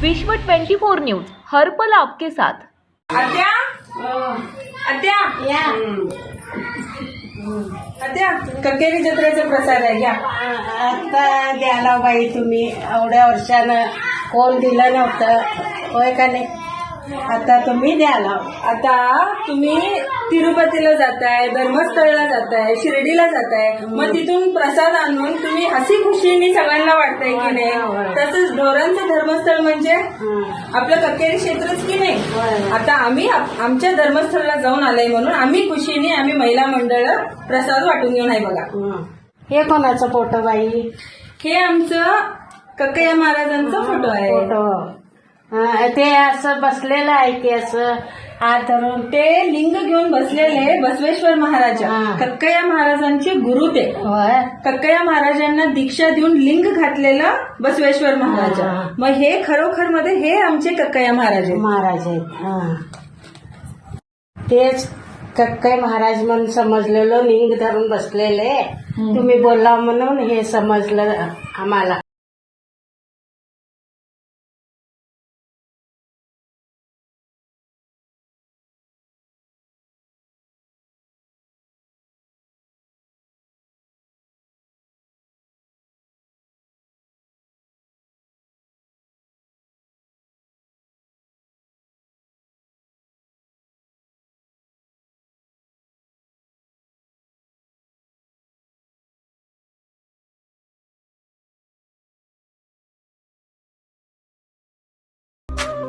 विश्व 24 न्यूज हर पल आपके साथ. आत्या आत्या या. आत्या ककेरी जत्रेचा प्रसाद आहे घ्या आता द्याला बाई तुम्ही. एवढ्या वर्षानं कोण दिलं नव्हतं. होय का नाही? आता तुम्ही द्याला. आता तुम्ही तिरुपतीला जाताय धर्मस्थळला जाताय शिर्डीला जाताय. मग तिथून प्रसाद आणून तुम्ही हसी खुशीने सगळ्यांना वाटताय की नाही? तसंच ढोरांचं धर्मस्थळ म्हणजे आपलं ककेरी क्षेत्रच की नाही. आता आम्ही आमच्या धर्मस्थळाला जाऊन आलोय म्हणून आम्ही खुशीने आम्ही महिला मंडळ प्रसाद वाटून घेऊन आहे बघा. हे कोणाचं फोटो बाई? हे आमचं ककया महाराजांचा फोटो आहे. ते असं बसलेलं आहे की असं हात धरून. ते लिंग घेऊन बसलेले बसवेश्वर महाराज. हा. कक्कया महाराजांचे गुरु ते. होय. कक्कया महाराजांना दीक्षा देऊन लिंग घातलेलं बसवेश्वर महाराज. हा. मग हे खरोखरमध्ये हे आमचे कक्कया महाराज आहेत. महाराज आहेत. हा. तेच कक्कय महाराज म्हणून समजलेलो लिंग धरून बसलेले. तुम्ही बोलला म्हणून हे समजलं आम्हाला.